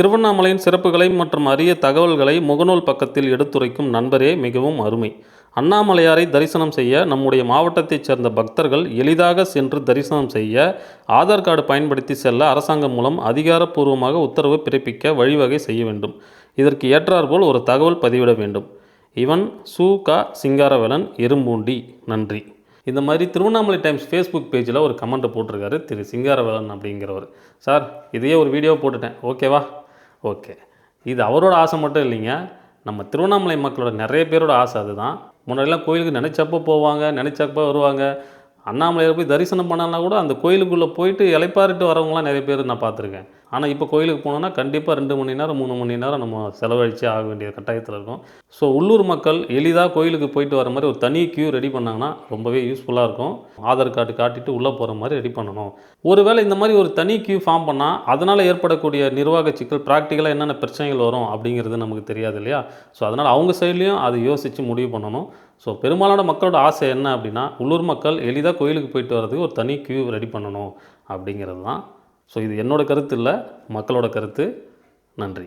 திருவண்ணாமலையின் சிறப்புகளை மற்றும் அரிய தகவல்களை முகநூல் பக்கத்தில் எடுத்துரைக்கும் நண்பரே மிகவும் அருமை. அண்ணாமலையாரை தரிசனம் செய்ய நம்முடைய மாவட்டத்தைச் சேர்ந்த பக்தர்கள் எளிதாக சென்று தரிசனம் செய்ய ஆதார் கார்டு பயன்படுத்தி செல்ல அரசாங்கம் மூலம் அதிகாரப்பூர்வமாக உத்தரவு பிறப்பிக்க வழிவகை செய்ய வேண்டும். இதற்கு ஏற்றாற்போல் ஒரு தகவல் பதிவிட வேண்டும். இவன் சு. க. சிங்காரவேலன் எறும்பூண்டி. நன்றி. இந்த மாதிரி திருவண்ணாமலை டைம்ஸ் ஃபேஸ்புக் பேஜில் ஒரு கமெண்ட்டை போட்டிருக்காரு திரு. சிங்காரவேலன் அப்படிங்கிறவர். சார் இதையே ஒரு வீடியோ போட்டுட்டேன். ஓகேவா? ஓகே. இது அவரோட ஆசை மட்டும் இல்லைங்க. நம்ம திருவண்ணாமலை மக்களோட நிறைய பேரோட ஆசை அதுதான். முன்னாடிலாம் கோயிலுக்கு நினச்சப்போ போவாங்க நினச்சப்போ வருவாங்க. அண்ணாமலையார் போய் தரிசனம் பண்ணலனா கூட அந்த கோயிலுக்குள்ளே போயிட்டு இலைப்பாரிட்டு வரவங்களாம் நிறைய பேர் நான் பார்த்துருக்கேன். ஆனால் இப்போ கோயிலுக்கு போனோன்னா கண்டிப்பாக ரெண்டு மணி நேரம் மூணு மணி நேரம் நம்ம செலவழிச்சே ஆக வேண்டிய கட்டாயத்தில் இருக்கும். ஸோ உள்ளூர் மக்கள் எளிதாக கோயிலுக்கு போயிட்டு வர மாதிரி ஒரு தனி கியூ ரெடி பண்ணாங்கன்னா ரொம்பவே யூஸ்ஃபுல்லாக இருக்கும். ஆதார் கார்டு காட்டிட்டு உள்ளே போகிற மாதிரி ரெடி பண்ணணும். ஒருவேளை இந்த மாதிரி ஒரு தனி கியூ ஃபார்ம் பண்ணால் அதனால் ஏற்படக்கூடிய நிர்வாக சிக்கல் ப்ராக்டிக்கலாக என்னென்ன பிரச்சனைகள் வரும் அப்படிங்கிறது நமக்கு தெரியாது இல்லையா? ஸோ அதனால் அவங்க சைட்லேயும் அதை யோசித்து முடிவு பண்ணணும். ஸோ பெரும்பாலான மக்களோட ஆசை என்ன அப்படின்னா உள்ளூர் மக்கள் எளிதாக கோயிலுக்கு போயிட்டு வர்றதுக்கு ஒரு தனி கியூ ரெடி பண்ணணும் அப்படிங்கிறது தான். ஸோ இது என்னோடய கருத்து இல்லை மக்களோட கருத்து. நன்றி.